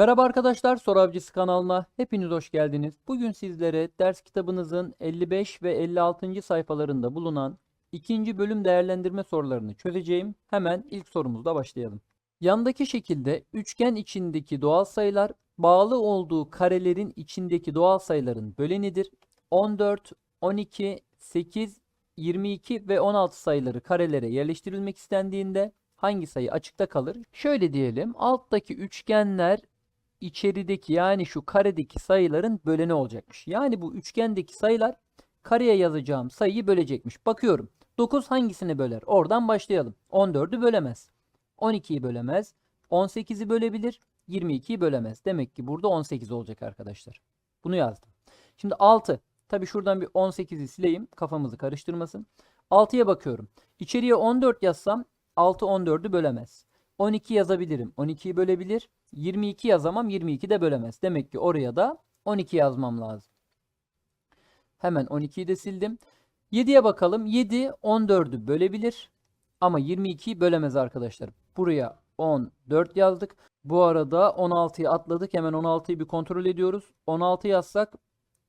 Merhaba arkadaşlar, Soru kanalına hepiniz hoş geldiniz. Bugün sizlere ders kitabınızın 55 ve 56. sayfalarında bulunan ikinci bölüm değerlendirme sorularını çözeceğim. Hemen ilk sorumuzla başlayalım. Yandaki şekilde üçgen içindeki doğal sayılar bağlı olduğu karelerin içindeki doğal sayıların bölenidir. 14, 12, 8, 22 ve 16 sayıları karelere yerleştirilmek istendiğinde hangi sayı açıkta kalır? Şöyle diyelim, alttaki üçgenler içerideki yani şu karedeki sayıların böleni olacakmış. Yani bu üçgendeki sayılar kareye yazacağım sayıyı bölecekmiş. Bakıyorum. 9 hangisini böler? Oradan başlayalım. 14'ü bölemez. 12'yi bölemez. 18'i bölebilir. 22'yi bölemez. Demek ki burada 18 olacak arkadaşlar. Bunu yazdım. Şimdi 6. Tabi şuradan bir 18'i sileyim. Kafamızı karıştırmasın. 6'ya bakıyorum. İçeriye 14 yazsam 6 14'ü bölemez. 12 yazabilirim. 12'yi bölebilir. 22 yazamam. 22 de bölemez. Demek ki oraya da 12 yazmam lazım. Hemen 12'yi de sildim. 7'ye bakalım. 7 14'ü bölebilir. Ama 22'yi bölemez arkadaşlar. Buraya 14 yazdık. Bu arada 16'yı atladık. Hemen 16'yı bir kontrol ediyoruz. 16 yazsak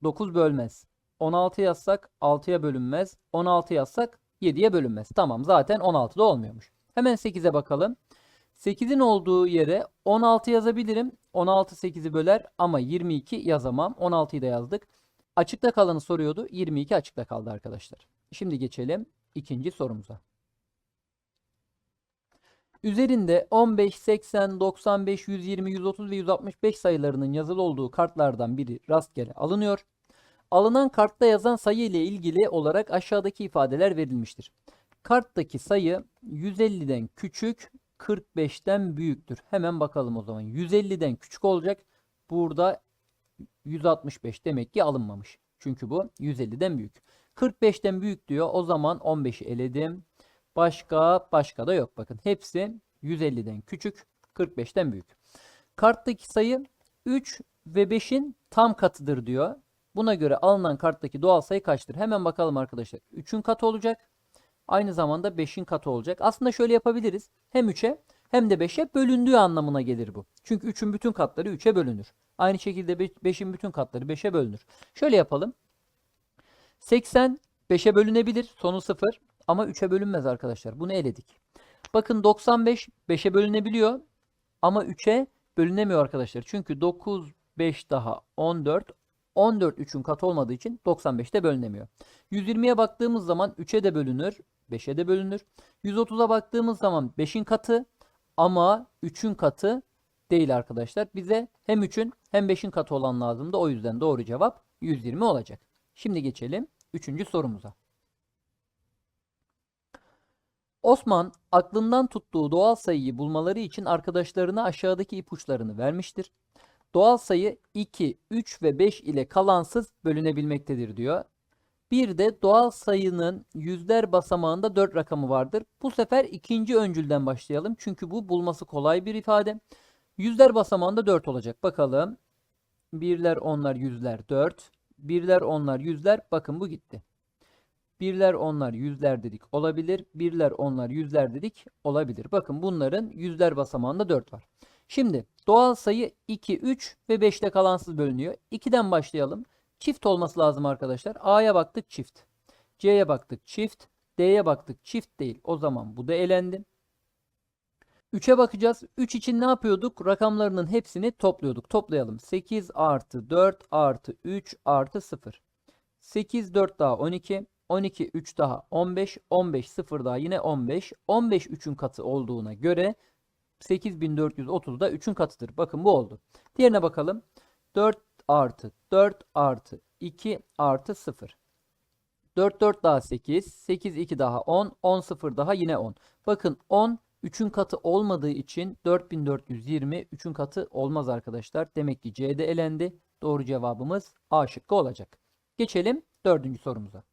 9 bölmez. 16 yazsak 6'ya bölünmez. 16 yazsak 7'ye bölünmez. Tamam zaten 16'da olmuyormuş. Hemen 8'e bakalım. 8'in olduğu yere 16 yazabilirim. 16 8'i böler ama 22 yazamam. 16'yı da yazdık. Açıkta kalanı soruyordu. 22 açıkta kaldı arkadaşlar. Şimdi geçelim ikinci sorumuza. Üzerinde 15, 80, 95, 120, 130 ve 165 sayılarının yazılı olduğu kartlardan biri rastgele alınıyor. Alınan kartta yazan sayı ile ilgili olarak aşağıdaki ifadeler verilmiştir. Karttaki sayı 150'den küçük, 45'ten büyüktür. Hemen bakalım o zaman. 150'den küçük olacak. Burada 165 demek ki alınmamış. Çünkü bu 150'den büyük. 45'ten büyük diyor. O zaman 15'i eledim. Başka başka da yok. Bakın hepsi 150'den küçük, 45'ten büyük. Karttaki sayı 3 ve 5'in tam katıdır diyor. Buna göre alınan karttaki doğal sayı kaçtır? Hemen bakalım arkadaşlar. 3'ün katı olacak. Aynı zamanda 5'in katı olacak. Aslında şöyle yapabiliriz. Hem 3'e hem de 5'e bölündüğü anlamına gelir bu. Çünkü 3'ün bütün katları 3'e bölünür. Aynı şekilde 5'in bütün katları 5'e bölünür. Şöyle yapalım. 80 5'e bölünebilir. Sonu 0 ama 3'e bölünmez arkadaşlar. Bunu eledik. Bakın 95 5'e bölünebiliyor ama 3'e bölünemiyor arkadaşlar. Çünkü 9 5 daha 14 14 3'ün katı olmadığı için 95'te bölünemiyor. 120'ye baktığımız zaman 3'e de bölünür, 5'e de bölünür. 130'a baktığımız zaman 5'in katı ama 3'ün katı değil arkadaşlar. Bize hem 3'ün hem 5'in katı olan lazımdı. O yüzden doğru cevap 120 olacak. Şimdi geçelim 3. sorumuza. Osman aklından tuttuğu doğal sayıyı bulmaları için arkadaşlarına aşağıdaki ipuçlarını vermiştir. Doğal sayı 2, 3 ve 5 ile kalansız bölünebilmektedir diyor. Bir de doğal sayının yüzler basamağında 4 rakamı vardır. Bu sefer ikinci öncülden başlayalım. Çünkü bu bulması kolay bir ifade. Yüzler basamağında 4 olacak. Bakalım. Birler, onlar, yüzler 4. Birler, onlar, yüzler. Bakın bu gitti. Birler, onlar, yüzler dedik olabilir. Birler, onlar, yüzler dedik olabilir. Bakın bunların yüzler basamağında 4 var. Şimdi doğal sayı 2, 3 ve 5 ile kalansız bölünüyor. 2'den başlayalım. Çift olması lazım arkadaşlar. A'ya baktık çift. C'ye baktık çift. D'ye baktık çift değil. O zaman bu da elendi. 3'e bakacağız. 3 için ne yapıyorduk? Rakamlarının hepsini topluyorduk. Toplayalım. 8 artı 4 artı 3 artı 0. 8 4 daha 12. 12 3 daha 15. 15 0 daha yine 15. 15 3'ün katı olduğuna göre 8430 da 3'ün katıdır. Bakın bu oldu. Diğerine bakalım. 4 artı 4 artı 2 artı 0. 4 4 daha 8. 8 2 daha 10. 10 0 daha yine 10. Bakın 10 3'ün katı olmadığı için 4420 3'ün katı olmaz arkadaşlar. Demek ki C'de elendi. Doğru cevabımız A şıkkı olacak. Geçelim dördüncü sorumuza.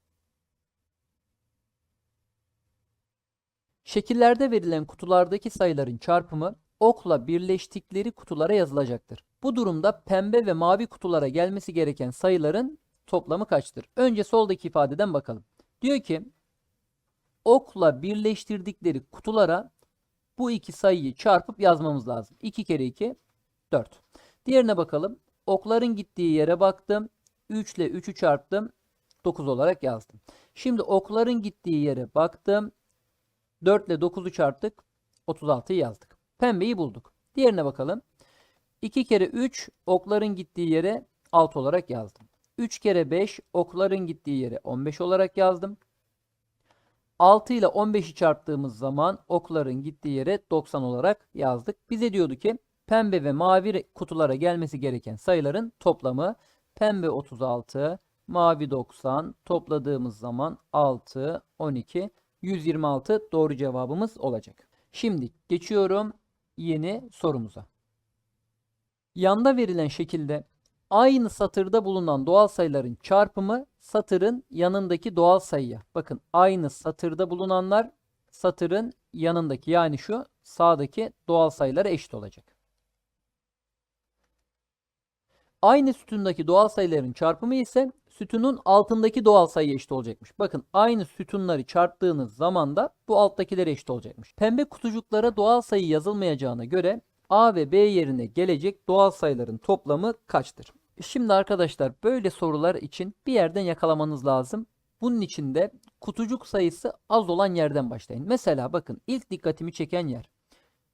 Şekillerde verilen kutulardaki sayıların çarpımı okla birleştikleri kutulara yazılacaktır. Bu durumda pembe ve mavi kutulara gelmesi gereken sayıların toplamı kaçtır? Önce soldaki ifadeden bakalım. Diyor ki okla birleştirdikleri kutulara bu iki sayıyı çarpıp yazmamız lazım. 2 kere 2 4. Diğerine bakalım. Okların gittiği yere baktım. 3 ile 3'ü çarptım. 9 olarak yazdım. Şimdi okların gittiği yere baktım. 4 ile 9'u çarptık. 36'yı yazdık. Pembeyi bulduk. Diğerine bakalım. 2 kere 3 okların gittiği yere 6 olarak yazdım. 3 kere 5 okların gittiği yere 15 olarak yazdım. 6 ile 15'i çarptığımız zaman okların gittiği yere 90 olarak yazdık. Bize diyordu ki pembe ve mavi kutulara gelmesi gereken sayıların toplamı pembe 36, mavi 90 topladığımız zaman 6, 12, 126 doğru cevabımız olacak. Şimdi geçiyorum yeni sorumuza. Yanda verilen şekilde aynı satırda bulunan doğal sayıların çarpımı satırın yanındaki doğal sayıya. Bakın aynı satırda bulunanlar satırın yanındaki yani şu sağdaki doğal sayılara eşit olacak. Aynı sütundaki doğal sayıların çarpımı ise sütunun altındaki doğal sayıya eşit olacakmış. Bakın aynı sütunları çarptığınız zaman da bu alttakilere eşit olacakmış. Pembe kutucuklara doğal sayı yazılmayacağına göre A ve B yerine gelecek doğal sayıların toplamı kaçtır? Şimdi arkadaşlar böyle sorular için bir yerden yakalamanız lazım. Bunun için de kutucuk sayısı az olan yerden başlayın. Mesela bakın ilk dikkatimi çeken yer.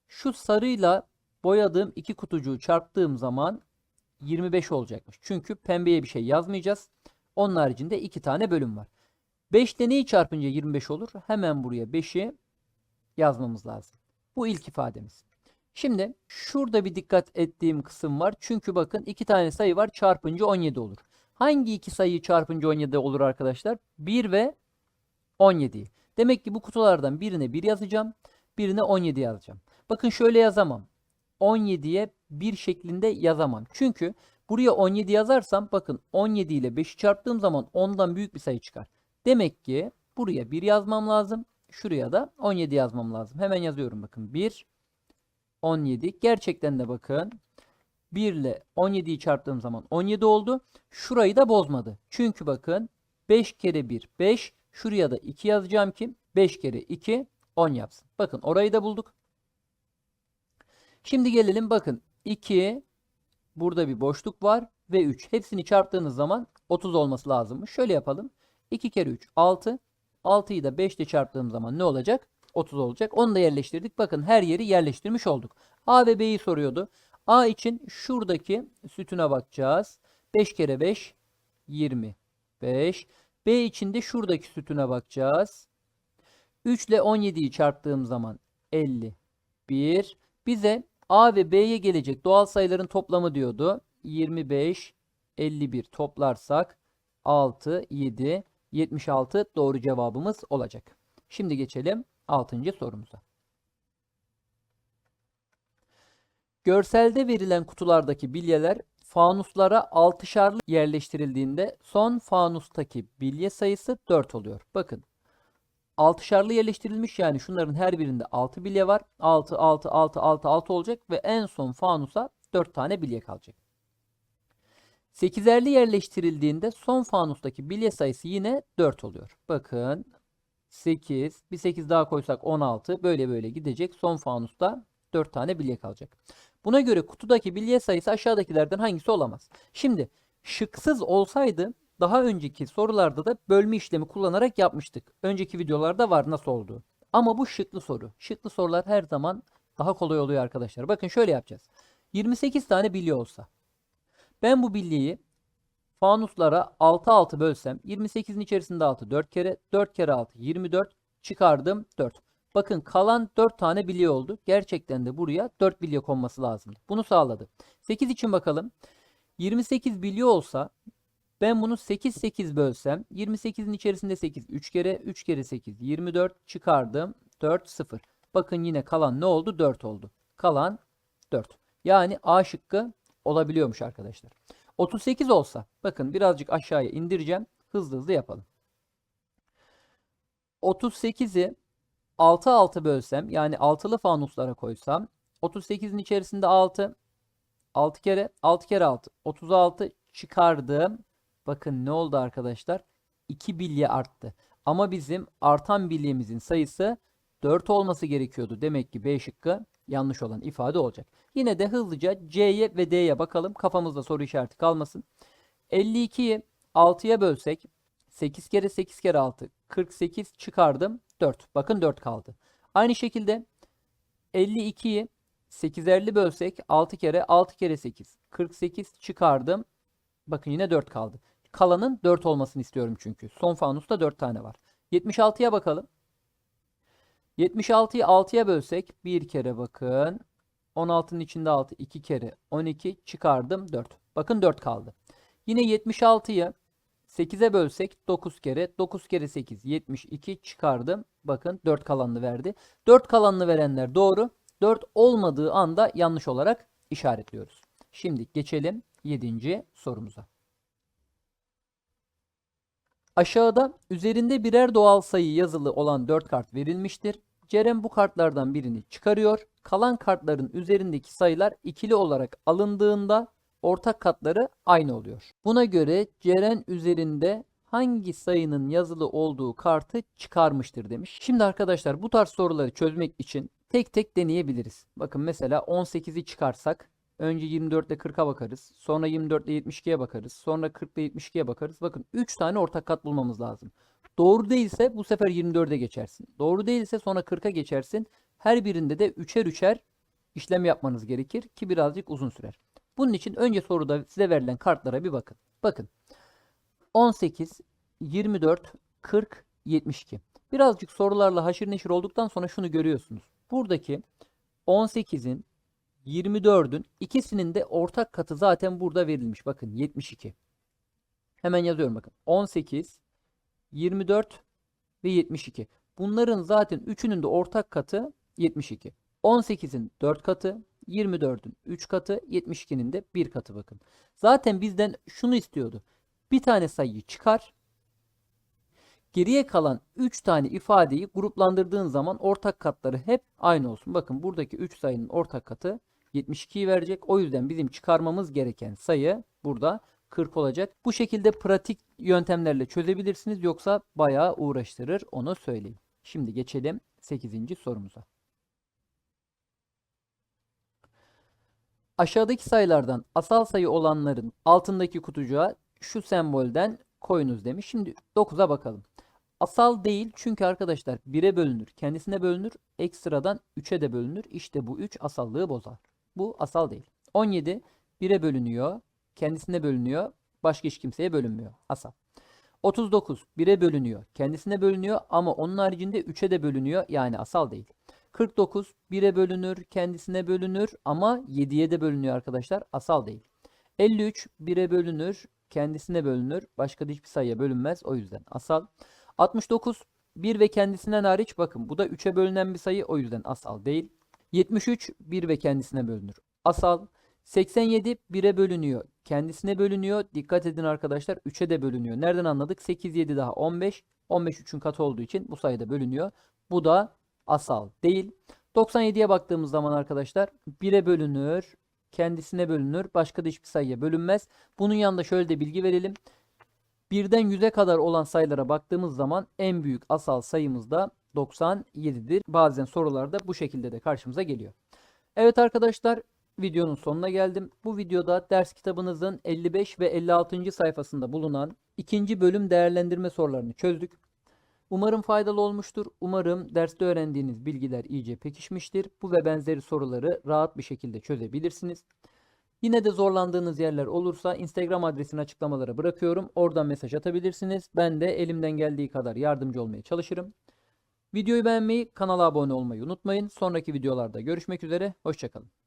Şu sarıyla boyadığım iki kutucuğu çarptığım zaman 25 olacakmış. Çünkü pembeye bir şey yazmayacağız. Onun haricinde iki tane bölüm var. 5 neyi çarpınca 25 olur? Hemen buraya 5'i yazmamız lazım. Bu ilk ifademiz. Şimdi şurada bir dikkat ettiğim kısım var. Çünkü bakın iki tane sayı var çarpınca 17 olur. Hangi iki sayıyı çarpınca 17 olur arkadaşlar? 1 ve 17. Demek ki bu kutulardan birine 1 yazacağım. Birine 17 yazacağım. Bakın şöyle yazamam. 17'ye 1 şeklinde yazamam. Çünkü buraya 17 yazarsam bakın 17 ile 5'i çarptığım zaman ondan büyük bir sayı çıkar. Demek ki buraya 1 yazmam lazım. Şuraya da 17 yazmam lazım. Hemen yazıyorum bakın. 1 17. Gerçekten de bakın 1 ile 17'yi çarptığım zaman 17 oldu. Şurayı da bozmadı. Çünkü bakın 5 kere 1 5. Şuraya da 2 yazacağım ki 5 kere 2 10 yapsın. Bakın orayı da bulduk. Şimdi gelelim bakın 2 burada bir boşluk var ve 3. Hepsini çarptığınız zaman 30 olması lazımmış. Şöyle yapalım. 2 kere 3 6. 6'yı da 5 ile çarptığım zaman ne olacak? 30 olacak. Onu da yerleştirdik. Bakın her yeri yerleştirmiş olduk. A ve B'yi soruyordu. A için şuradaki sütuna bakacağız. 5 kere 5 25. B için de şuradaki sütuna bakacağız. 3 ile 17'yi çarptığım zaman 51. Bize A ve B'ye gelecek doğal sayıların toplamı diyordu. 25, 51 toplarsak 6, 7, 76 doğru cevabımız olacak. Şimdi geçelim 6. sorumuza. Görselde verilen kutulardaki bilyeler fanuslara altışarlı yerleştirildiğinde son fanustaki bilye sayısı 4 oluyor. Bakın altışarlı yerleştirilmiş yani şunların her birinde 6 bilye var. 6, 6, 6, 6, 6 olacak ve en son fanusa 4 tane bilye kalacak. Sekizerli yerleştirildiğinde son fanustaki bilye sayısı yine 4 oluyor. Bakın 8, bir 8 daha koysak 16 böyle böyle gidecek. Son fanusta 4 tane bilye kalacak. Buna göre kutudaki bilye sayısı aşağıdakilerden hangisi olamaz? Şimdi şıksız olsaydı daha önceki sorularda da bölme işlemi kullanarak yapmıştık. Önceki videolarda var nasıl olduğu. Ama bu şıklı soru. Şıklı sorular her zaman daha kolay oluyor arkadaşlar. Bakın şöyle yapacağız. 28 tane bilye olsa. Ben bu bilyeyi fanuslara 6 6 bölsem 28'in içerisinde 6 4 kere 4 kere 6 24 çıkardım 4. Bakın kalan 4 tane bilye oldu. Gerçekten de buraya 4 bilye konması lazım. Bunu sağladı. 8 için bakalım. 28 bilye olsa ben bunu 8 8 bölsem 28'in içerisinde 8 3 kere 3 kere 8 24 çıkardım 4 0. Bakın yine kalan ne oldu? 4 oldu. Kalan 4. Yani A şıkkı olabiliyormuş arkadaşlar. 38 olsa bakın birazcık aşağıya indireceğim. Hızlı hızlı yapalım. 38'i 6 6 bölsem yani altılı fanuslara koysam 38'in içerisinde 6 6 kere 6 kere 6 36 çıkardım. Bakın ne oldu arkadaşlar? 2 bilye arttı. Ama bizim artan bilyemizin sayısı 4 olması gerekiyordu. Demek ki B şıkkı yanlış olan ifade olacak. Yine de hızlıca C'ye ve D'ye bakalım. Kafamızda soru işareti kalmasın. 52'yi 6'ya bölsek 8 kere 8 kere 6 48 çıkardım 4. Bakın 4 kaldı. Aynı şekilde 52'yi 8'erli bölsek 6 kere 6 kere 8 48 çıkardım. Bakın yine 4 kaldı. Kalanın 4 olmasını istiyorum çünkü. Son fanusta 4 tane var. 76'ya bakalım. 76'yı 6'ya bölsek bir kere bakın. 16'nın içinde 6 2 kere 12 çıkardım 4. Bakın 4 kaldı. Yine 76'yı 8'e bölsek 9 kere 9 kere 8 72 çıkardım. Bakın 4 kalanını verdi. 4 kalanını verenler doğru. 4 olmadığı anda yanlış olarak işaretliyoruz. Şimdi geçelim 7. sorumuza. Aşağıda üzerinde birer doğal sayı yazılı olan 4 kart verilmiştir. Ceren bu kartlardan birini çıkarıyor. Kalan kartların üzerindeki sayılar ikili olarak alındığında ortak katları aynı oluyor. Buna göre Ceren üzerinde hangi sayının yazılı olduğu kartı çıkarmıştır demiş. Şimdi arkadaşlar bu tarz soruları çözmek için tek tek deneyebiliriz. Bakın mesela 18'i çıkarsak önce 24 ile 40'a bakarız. Sonra 24 ile 72'ye bakarız. Sonra 40 ile 72'ye bakarız. Bakın 3 tane ortak kat bulmamız lazım. Doğru değilse bu sefer 24'e geçersin. Doğru değilse sonra 40'a geçersin. Her birinde de üçer üçer işlem yapmanız gerekir ki birazcık uzun sürer. Bunun için önce soruda size verilen kartlara bir bakın. Bakın 18, 24, 40, 72. Birazcık sorularla haşır neşir olduktan sonra şunu görüyorsunuz. Buradaki 18'in 24'ün ikisinin de ortak katı zaten burada verilmiş. Bakın 72. Hemen yazıyorum bakın. 18, 24 ve 72. Bunların zaten üçünün de ortak katı 72. 18'in 4 katı, 24'ün 3 katı, 72'nin de 1 katı bakın. Zaten bizden şunu istiyordu. Bir tane sayıyı çıkar. Geriye kalan 3 tane ifadeyi gruplandırdığın zaman ortak katları hep aynı olsun. Bakın buradaki 3 sayının ortak katı 72'yi verecek. O yüzden bizim çıkarmamız gereken sayı burada 40 olacak. Bu şekilde pratik yöntemlerle çözebilirsiniz. Yoksa bayağı uğraştırır onu söyleyeyim. Şimdi geçelim 8. sorumuza. Aşağıdaki sayılardan asal sayı olanların altındaki kutucuğa şu sembolden koyunuz demiş. Şimdi 9'a bakalım. Asal değil çünkü arkadaşlar 1'e bölünür, kendisine bölünür, ekstradan 3'e de bölünür. İşte bu 3 asallığı bozar. Bu asal değil. 17 1'e bölünüyor, kendisine bölünüyor, başka hiç kimseye bölünmüyor. Asal. 39 1'e bölünüyor, kendisine bölünüyor ama onun haricinde 3'e de bölünüyor yani asal değil. 49 1'e bölünür, kendisine bölünür ama 7'ye de bölünüyor arkadaşlar. Asal değil. 53 1'e bölünür, kendisine bölünür. Başka da hiçbir sayıya bölünmez. O yüzden asal. 69 1 ve kendisinden hariç bakın bu da 3'e bölünen bir sayı o yüzden asal değil. 73 1 ve kendisine bölünür. Asal. 87 1'e bölünüyor. Kendisine bölünüyor. Dikkat edin arkadaşlar 3'e de bölünüyor. Nereden anladık? 8 7 daha 15. 15 3'ün katı olduğu için bu sayıda bölünüyor. Bu da asal değil. 97'ye baktığımız zaman arkadaşlar 1'e bölünür, kendisine bölünür, başka da hiçbir sayıya bölünmez. Bunun yanında şöyle de bilgi verelim. 1'den 100'e kadar olan sayılara baktığımız zaman en büyük asal sayımız da 97'dir. Bazen sorularda bu şekilde de karşımıza geliyor. Evet arkadaşlar videonun sonuna geldim. Bu videoda ders kitabınızın 55 ve 56. sayfasında bulunan ikinci bölüm değerlendirme sorularını çözdük. Umarım faydalı olmuştur. Umarım derste öğrendiğiniz bilgiler iyice pekişmiştir. Bu ve benzeri soruları rahat bir şekilde çözebilirsiniz. Yine de zorlandığınız yerler olursa Instagram adresini açıklamalara bırakıyorum. Oradan mesaj atabilirsiniz. Ben de elimden geldiği kadar yardımcı olmaya çalışırım. Videoyu beğenmeyi, kanala abone olmayı unutmayın. Sonraki videolarda görüşmek üzere. Hoşçakalın.